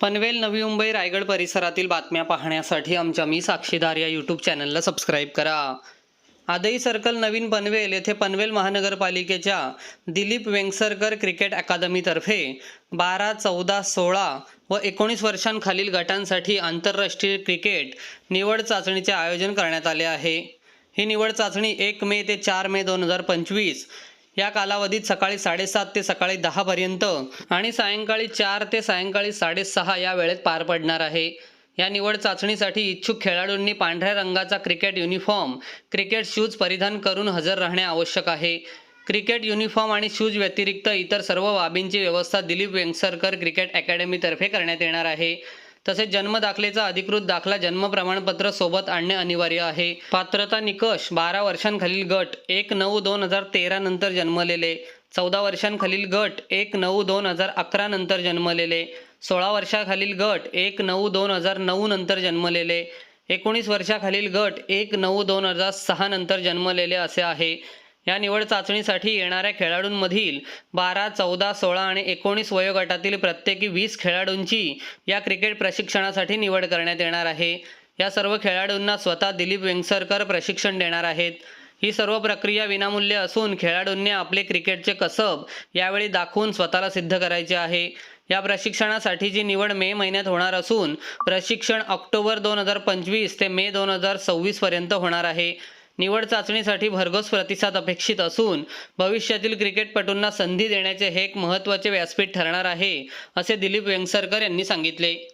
पनवेल नवी मुंबई रायगड परिसरातील बातम्या पाहण्यासाठी आमच्या मी साक्षीदार या यूट्यूब चॅनलला सबस्क्राईब करा. आदई सर्कल नवीन पनवेल येथे पनवेल महानगरपालिकेच्या दिलीप वेंगसरकर क्रिकेट अकादमीतर्फे बारा चौदा सोळा व एकोणीस वर्षांखालील गटांसाठी आंतरराष्ट्रीय क्रिकेट निवड चाचणीचे आयोजन करण्यात आले आहे. ही निवड चाचणी एक मे ते चार मे दोन हजार पंचवीस या कालावधीत सकाळी साडेसात ते सकाळी दहापर्यंत आणि सायंकाळी चार ते सायंकाळी साडेसहा या वेळेत पार पडणार आहे. या निवड चाचणीसाठी इच्छुक खेळाडूंनी पांढऱ्या रंगाचा क्रिकेट युनिफॉर्म क्रिकेट शूज परिधान करून हजर राहणे आवश्यक आहे. क्रिकेट युनिफॉर्म आणि शूज व्यतिरिक्त इतर सर्व बाबींची व्यवस्था दिलीप वेंगसरकर क्रिकेट अकॅडमीतर्फे करण्यात येणार आहे. तसेच जन्म दाखलेचा अधिकृत दाखला जन्म प्रमाणपत्र सोबत आणणे अनिवार्य आहे. पात्रता निकष बारा वर्षांखालील गट एक नऊ दोन हजार तेरा नंतर जन्मलेले. चौदा वर्षांखालील गट एक नऊ दोन हजार अकरा नंतर जन्मलेले. सोळा वर्षाखालील गट एक नऊ दोन हजार नऊ नंतर जन्मलेले. एकोणीस वर्षाखालील गट एक नऊ दोन हजार सहा नंतर जन्मलेले असे आहे. या निवड चाचणीसाठी येणाऱ्या खेळाडूंमधील बारा चौदा सोळा आणि एकोणीस वयोगटातील प्रत्येकी वीस खेळाडूंची या क्रिकेट प्रशिक्षणासाठी निवड करण्यात येणार आहे. या सर्व खेळाडूंना स्वतः दिलीप वेंगसरकर प्रशिक्षण देणार आहेत. ही सर्व प्रक्रिया विनामूल्य असून खेळाडूंनी आपले क्रिकेटचे कसब यावेळी दाखवून स्वतःला सिद्ध करायचे आहे. या प्रशिक्षणासाठीची निवड मे महिन्यात होणार असून प्रशिक्षण ऑक्टोबर दोन हजार पंचवीस ते मे दोन हजार सव्वीस पर्यंत होणार आहे. निवड चाचणीसाठी भरघोस प्रतिसाद अपेक्षित असून भविष्यातील क्रिकेटपटूंना संधी देण्याचे हे एक महत्त्वाचे व्यासपीठ ठरणार आहे असे दिलीप वेंगसरकर यांनी सांगितले.